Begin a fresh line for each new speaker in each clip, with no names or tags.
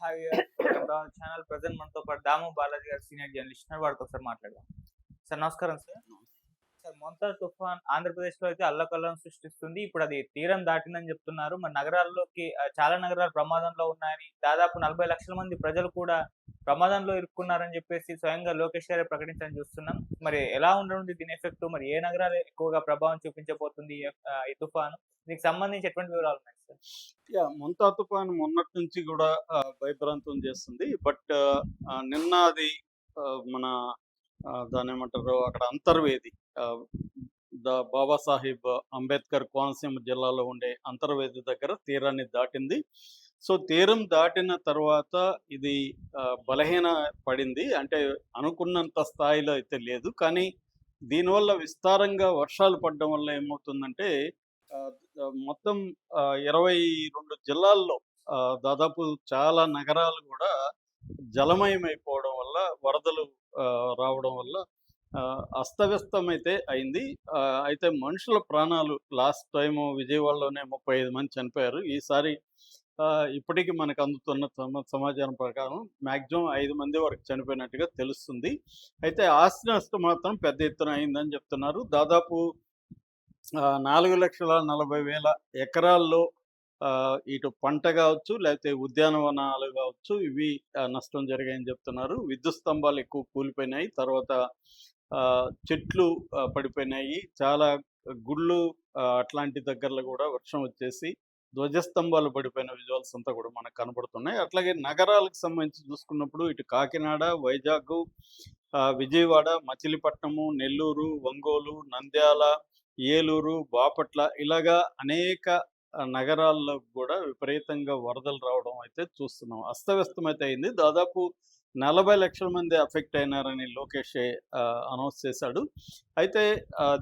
Hi channel present మనతో పాటు దాము బాలాజీ గారు సీనియర్ జర్నలిస్ట్ ఉన్నారు వాడికి ఒకసారి మాట్లాడదాం సార్ నమస్కారం సార్ సార్ మొంతా తుఫాన్ ఆంధ్రప్రదేశ్లో అయితే అల్లకల్లం సృష్టిస్తుంది. ఇప్పుడు అది తీరం దాటిందని చెప్తున్నారు. మరి నగరాల్లోకి చాలా నగరాలు ప్రమాదంలో ఉన్నాయని దాదాపు నలభై లక్షల మంది ప్రజలు కూడా ప్రమాదంలో ఇరుక్కున్నారని చెప్పేసి స్వయంగా లోకేష్ గారే ప్రకటించని చూస్తున్నాం. మరి ఎలా ఉండనుంది దీని ఎఫెక్ట్? మరి ఏ నగరాలు ఎక్కువగా ప్రభావం చూపించబోతుంది ఈ తుఫాను? దీనికి సంబంధించి ఎటువంటి వివరాలు ఉన్నాయి సార్?
యా ముంతా తుఫాను మొన్నటి నుంచి కూడా భయభ్రాంతం చేస్తుంది. బట్ నిన్న అది మన దాని ఏమంటారు అక్కడ అంతర్వేది. ద బాబాసాహెబ్ అంబేద్కర్ కోనసీమ జిల్లాలో ఉండే అంతర్వేది దగ్గర తీరాన్ని దాటింది. సో తీరం దాటిన తర్వాత ఇది ఆ, బలహీన పడింది. అంటే అనుకున్నంత స్థాయిలో అయితే లేదు. కానీ దీనివల్ల విస్తారంగా వర్షాలు పడడం వల్ల ఏమవుతుందంటే ఆ, మొత్తం ఆ, ఇరవై రెండు జిల్లాల్లో ఆ, దాదాపు చాలా నగరాలు కూడా జలమయమైపోవడం వల్ల వరదలు ఆ, రావడం వల్ల అస్తవ్యస్తమైతే అయింది. ఆ, అయితే మనుషుల ప్రాణాలు లాస్ట్ టైం విజయవాడలోనే ముప్పై ఐదు మంది చనిపోయారు. ఈసారి ఆ, ఇప్పటికీ మనకు అందుతున్న సమాచారం ప్రకారం మ్యాక్సిమం ఐదు మంది వరకు చనిపోయినట్టుగా తెలుస్తుంది. అయితే ఆస్తి నష్టం మాత్రం పెద్ద ఎత్తున అయిందని చెప్తున్నారు. దాదాపు నాలుగు లక్షల నలభై వేల ఎకరాల్లో ఆ, ఇటు పంట కావచ్చు లేకపోతే ఉద్యానవనాలు కావచ్చు ఇవి నష్టం జరిగాయని చెప్తున్నారు. విద్యుత్ స్తంభాలు ఎక్కువ కూలిపోయినాయి. తర్వాత చెట్లు పడిపోయినాయి. చాలా గుళ్ళు అట్లాంటి దగ్గరలో కూడా వర్షం వచ్చేసి ధ్వజస్తంభాలు పడిపోయిన విజువల్స్ అంతా కూడా మనకు కనబడుతున్నాయి. అట్లాగే నగరాలకు సంబంధించి చూసుకున్నప్పుడు ఇటు కాకినాడ వైజాగ్ ఆ, విజయవాడ మచిలీపట్నము నెల్లూరు ఒంగోలు నంద్యాల ఏలూరు బాపట్ల ఇలాగా అనేక నగరాల్లో కూడా విపరీతంగా వరదలు రావడం అయితే చూస్తున్నాం. అస్తవ్యస్తమైతే అయింది. దాదాపు నలభై లక్షల మంది అఫెక్ట్ అయినారని లోకేష్ అనౌన్స్ చేశాడు. అయితే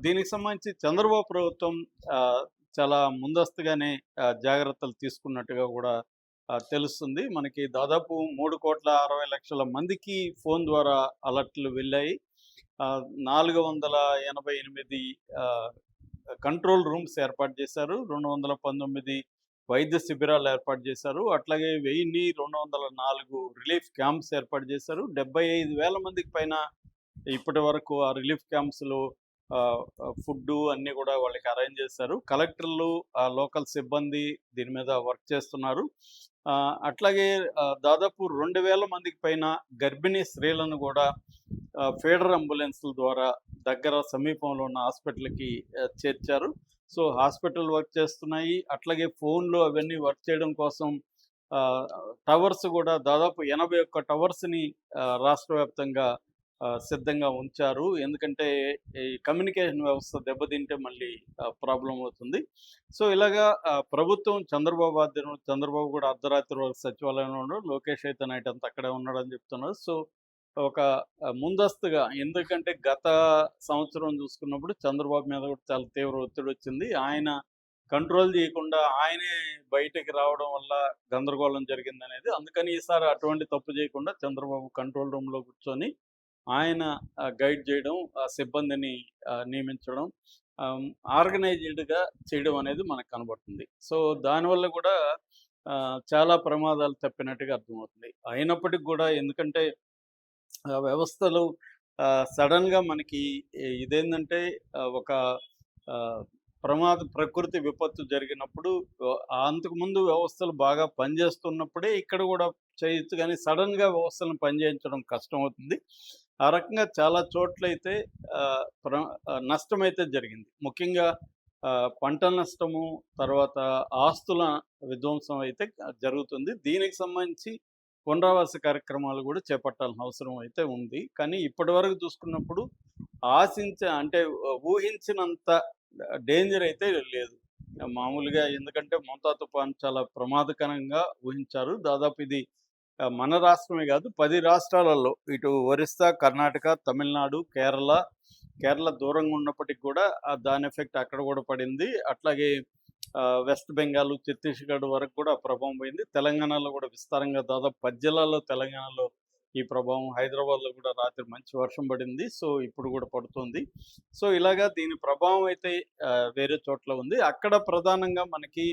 దీనికి సంబంధించి చంద్రబాబు ప్రభుత్వం చాలా ముందస్తుగానే జాగ్రత్తలు తీసుకున్నట్టుగా కూడా తెలుస్తుంది. మనకి దాదాపు మూడు కోట్ల అరవై లక్షల మందికి ఫోన్ ద్వారా అలర్ట్లు వెళ్ళాయి. నాలుగు వందల ఎనభై ఎనిమిది కంట్రోల్ రూమ్స్ ఏర్పాటు చేశారు. రెండు వందల పంతొమ్మిది వైద్య శిబిరాలు ఏర్పాటు చేశారు. అట్లాగే వెయ్యిన్ని రెండు వందల నాలుగు రిలీఫ్ క్యాంప్స్ ఏర్పాటు చేశారు. డెబ్బై ఐదు వేల మందికి పైన ఇప్పటి వరకు ఆ రిలీఫ్ క్యాంప్స్లో ఫుడ్ అన్నీ కూడా వాళ్ళకి అరేంజ్ చేశారు. కలెక్టర్లు ఆ లోకల్ సిబ్బంది దీని మీద వర్క్ చేస్తున్నారు. అట్లాగే దాదాపు రెండు వేల మందికి పైన గర్భిణీ స్త్రీలను కూడా ఫీడర్ అంబులెన్స్ల ద్వారా దగ్గర సమీపంలో ఉన్న హాస్పిటల్కి చేర్చారు. సో హాస్పిటల్ వర్క్ చేస్తున్నాయి. అట్లాగే ఫోన్లు అవన్నీ వర్క్ చేయడం కోసం ఆ, టవర్స్ కూడా దాదాపు ఎనభై ఒక్క టవర్స్ని రాష్ట్ర వ్యాప్తంగా సిద్ధంగా ఉంచారు. ఎందుకంటే ఈ కమ్యూనికేషన్ వ్యవస్థ దెబ్బతింటే మళ్ళీ ప్రాబ్లం అవుతుంది. సో ఇలాగా ప్రభుత్వం చంద్రబాబు ఆధ్వర్యంలో చంద్రబాబు కూడా అర్ధరాత్రి వరకు సచివాలయంలో ఉన్నాడు లోకేష్ అయితే నైట్ అంతా అక్కడే ఉన్నాడని చెప్తున్నారు. సో ఒక ముందస్తుగా ఎందుకంటే గత సంవత్సరం చూసుకున్నప్పుడు చంద్రబాబు మీద కూడా చాలా తీవ్ర ఒత్తిడి వచ్చింది. ఆయన కంట్రోల్ చేయకుండా ఆయనే బయటకి రావడం వల్ల గందరగోళం జరిగింది అనేది అందుకని ఈసారి అటువంటి తప్పు చేయకుండా చంద్రబాబు కంట్రోల్ రూమ్లో కూర్చొని ఆయన గైడ్ చేయడం ఆ సిబ్బందిని నియమించడం ఆర్గనైజ్డ్గా చేయడం అనేది మనకు కనబడుతుంది. సో దానివల్ల కూడా చాలా ప్రమాదాలు తప్పినట్టుగా అర్థమవుతుంది. అయినప్పటికీ కూడా ఎందుకంటే వ్యవస్థలు సడన్గా మనకి ఇదేంటంటే ఒక ప్రమాద ప్రకృతి విపత్తు జరిగినప్పుడు అంతకుముందు వ్యవస్థలు బాగా పనిచేస్తున్నప్పుడే ఇక్కడ కూడా చేయొచ్చు కానీ సడన్గా వ్యవస్థలను పనిచేయించడం కష్టం అవుతుంది ఆ రకంగా చాలా చోట్లయితే ఆ, ప్ర- నష్టమైతే జరిగింది. ముఖ్యంగా పంట నష్టము తర్వాత ఆస్తుల విధ్వంసం అయితే జరుగుతుంది. దీనికి సంబంధించి పునరావాస కార్యక్రమాలు కూడా చేపట్టాల్సిన అవసరం అయితే ఉంది. కానీ ఇప్పటి వరకు చూసుకున్నప్పుడు ఆశించ అంటే ఊహించినంత డేంజర్ అయితే లేదు. మామూలుగా ఎందుకంటే మమతా తుఫాన్ చాలా ప్రమాదకరంగా ఊహించారు. దాదాపు ఇది మన రాష్ట్రమే కాదు పది రాష్ట్రాలలో ఇటు ఒరిస్సా కర్ణాటక తమిళనాడు కేరళ కేరళ దూరంగా ఉన్నప్పటికీ కూడా దాని ఎఫెక్ట్ అక్కడ కూడా పడింది. అట్లాగే వెస్ట్ బెంగాల్ ఛత్తీస్గఢ్ వరకు కూడా ప్రభావం పోయింది. తెలంగాణలో కూడా విస్తారంగా దాదాపు పది జిల్లాల్లో తెలంగాణలో ఈ ప్రభావం. హైదరాబాద్లో కూడా రాత్రి మంచి వర్షం పడింది. సో ఇప్పుడు కూడా పడుతుంది. సో ఇలాగా దీని ప్రభావం అయితే వేరే చోట్ల ఉంది. అక్కడ ప్రధానంగా మనకి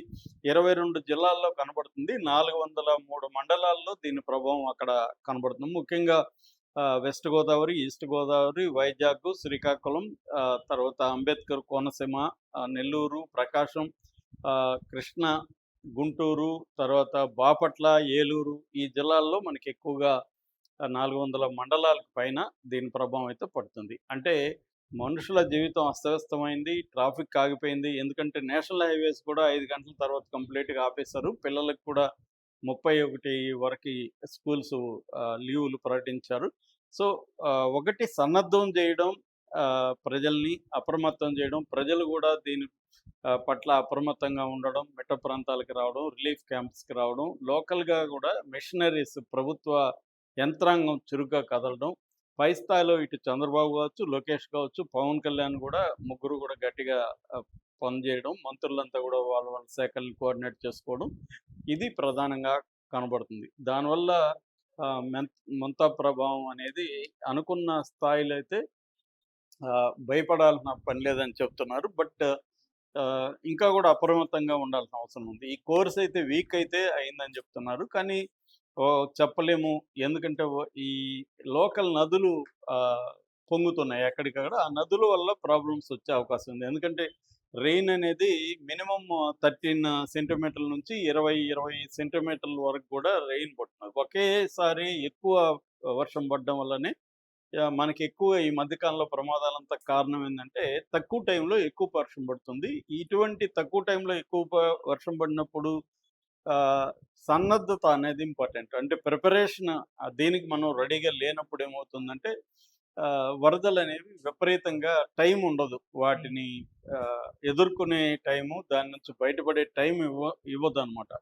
ఇరవై రెండు జిల్లాల్లో కనబడుతుంది. నాలుగు వందల మూడు మండలాల్లో దీని ప్రభావం అక్కడ కనబడుతుంది. ముఖ్యంగా ఆ, వెస్ట్ గోదావరి ఈస్ట్ గోదావరి వైజాగ్ శ్రీకాకుళం తర్వాత అంబేద్కర్ కోనసీమ నెల్లూరు ప్రకాశం కృష్ణ గుంటూరు తర్వాత బాపట్ల ఏలూరు ఈ జిల్లాల్లో మనకి ఎక్కువగా నాలుగు వందల మండలాలకు పైన దీని ప్రభావం అయితే పడుతుంది. అంటే మనుషుల జీవితం అస్తవ్యస్తమైంది ట్రాఫిక్ ఆగిపోయింది ఎందుకంటే నేషనల్ హైవేస్ కూడా ఐదు గంటల తర్వాత కంప్లీట్గా ఆపేశారు. పిల్లలకు కూడా ముప్పై ఒకటి వరకు స్కూల్స్ లీవులు ప్రకటించారు. సో ఒకటి సన్నద్ధం చేయడం ప్రజల్ని అప్రమత్తం చేయడం ప్రజలు కూడా దీని పట్ల అప్రమత్తంగా ఉండడం మెట్ట ప్రాంతాలకు రావడం రిలీఫ్ క్యాంప్స్కి రావడం లోకల్గా కూడా మిషనరీస్ ప్రభుత్వ యంత్రాంగం చురుగ్గా కదలడం పై స్థాయిలో ఇటు చంద్రబాబు కావచ్చు లోకేష్ కావచ్చు పవన్ కళ్యాణ్ కూడా ముగ్గురు కూడా గట్టిగా పనిచేయడం మంత్రులంతా కూడా వాళ్ళ వాళ్ళ శాఖల్ని కోఆర్డినేట్ చేసుకోవడం ఇది ప్రధానంగా కనబడుతుంది. దానివల్ల ఆ, ప్రభావం అనేది అనుకున్న స్థాయిలో అయితే ఆ, భయపడాల్సిన పని లేదని చెప్తున్నారు. బట్ ఇంకా కూడా అప్రమత్తంగా ఉండాల్సిన అవసరం ఉంది. ఈ కోర్స్ అయితే వీక్ అయితే అయిందని చెప్తున్నారు. కానీ ఓ, చెప్పలేము. ఎందుకంటే ఈ లోకల్ నదులు ఆ, పొంగుతున్నాయి ఎక్కడికక్కడ. ఆ నదుల వల్ల ప్రాబ్లమ్స్ వచ్చే అవకాశం ఉంది. ఎందుకంటే రెయిన్ అనేది మినిమం థర్టీన్ సెంటీమీటర్ల నుంచి ఇరవై ఇరవై సెంటీమీటర్ల వరకు కూడా రెయిన్ పడుతుంది ఒకేసారి ఎక్కువ వర్షం పడడం వల్లనే మనకి ఎక్కువ ఈ మధ్యకాలంలో ప్రమాదాలంతా కారణం ఏంటంటే తక్కువ టైంలో ఎక్కువ వర్షం పడుతుంది. ఇటువంటి తక్కువ టైంలో ఎక్కువ వర్షం పడినప్పుడు ఆ, సన్నద్ధత అనేది ఇంపార్టెంట్. అంటే ప్రిపరేషన్ దీనికి మనం రెడీగా లేనప్పుడు ఏమవుతుందంటే ఆ, వరదలు అనేవి విపరీతంగా టైం ఉండదు. వాటిని ఎదుర్కొనే టైము దాని నుంచి బయటపడే టైం ఇవ్వ ఇవ్వదు అనమాట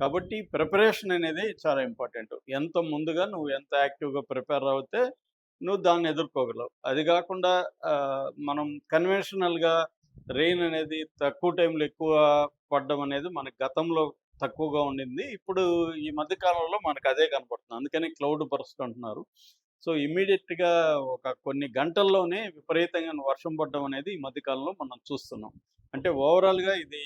కాబట్టి ప్రిపరేషన్ అనేది చాలా ఇంపార్టెంట్. ఎంత ముందుగా నువ్వు ఎంత యాక్టివ్గా ప్రిపేర్ అవుతే నువ్వు దాన్ని ఎదుర్కోగలవు. అది కాకుండా మనం కన్వెన్షనల్గా రెయిన్ అనేది తక్కువ టైంలో ఎక్కువ పడడం అనేది మన గతంలో తక్కువగా ఉండింది. ఇప్పుడు ఈ మధ్య కాలంలో మనకు అదే కనపడుతుంది. అందుకని క్లౌడ్ బర్స్ట్ అంటున్నారు. సో ఇమీడియట్గా ఒక కొన్ని గంటల్లోనే విపరీతంగా వర్షం పడడం అనేది ఈ మధ్య కాలంలో మనం చూస్తున్నాం. అంటే ఓవరాల్గా ఇది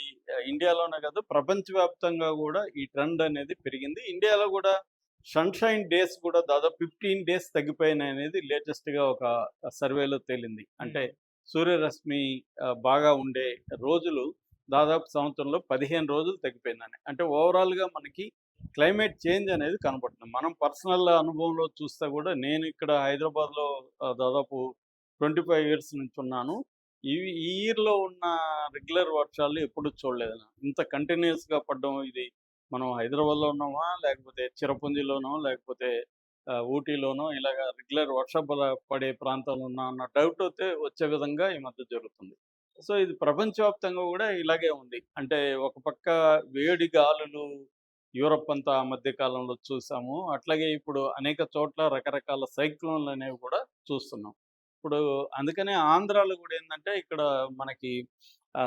ఇండియాలోనే కాదు ప్రపంచవ్యాప్తంగా కూడా ఈ ట్రెండ్ అనేది పెరిగింది. ఇండియాలో కూడా సన్షైన్ డేస్ కూడా దాదాపు ఫిఫ్టీన్ డేస్ తగ్గిపోయినాయి అనేది లేటెస్ట్గా ఒక సర్వేలో తేలింది. అంటే సూర్యరశ్మి బాగా ఉండే రోజులు దాదాపు సంవత్సరంలో పదిహేను రోజులు తగ్గిపోయిందని. అంటే ఓవరాల్గా మనకి క్లైమేట్ చేంజ్ అనేది కనపడుతుంది మనం పర్సనల్ అనుభవంలో చూస్తే కూడా నేను ఇక్కడ హైదరాబాద్లో దాదాపు ట్వంటీ ఫైవ్ ఇయర్స్ నుంచి ఉన్నాను. ఈ ఈ ఇయర్లో ఉన్న రెగ్యులర్ వర్షాలు ఎప్పుడు చూడలేదు. ఇంత కంటిన్యూస్గా పడడం ఇది మనం హైదరాబాద్లో ఉన్నామా లేకపోతే చిరపుంజిలోనో లేకపోతే ఊటీలోనో ఇలాగ రెగ్యులర్ వర్షం పడే ప్రాంతాలు ఉన్నా అన్న డౌట్ అయితే వచ్చే విధంగా ఈ మధ్య జరుగుతుంది. సో ఇది ప్రపంచవ్యాప్తంగా కూడా ఇలాగే ఉంది. అంటే ఒక పక్క వేడి గాలులు యూరప్ అంతా మధ్య కాలంలో చూసాము. అట్లాగే ఇప్పుడు అనేక చోట్ల రకరకాల సైక్లోన్లు అనేవి కూడా చూస్తున్నాం. ఇప్పుడు అందుకనే ఆంధ్రాలో కూడా ఏంటంటే ఇక్కడ మనకి ఆ,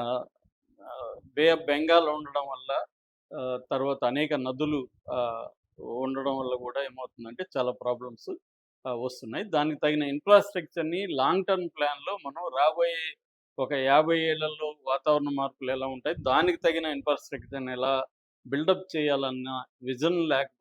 బే ఆఫ్ బెంగాల్ ఉండడం వల్ల తర్వాత అనేక నదులు ఆ, ఉండడం వల్ల కూడా ఏమవుతుందంటే చాలా ప్రాబ్లమ్స్ వస్తున్నాయి. దానికి తగిన ఇన్ఫ్రాస్ట్రక్చర్ని లాంగ్ టర్మ్ ప్లాన్లో మనం రాబోయే ఒక యాభై ఏళ్ళలో వాతావరణ మార్పులు ఎలా ఉంటాయి దానికి తగిన ఇన్ఫ్రాస్ట్రక్చర్ని ఎలా బిల్డప్ చేయాలన్న విజన్ లేకపోతే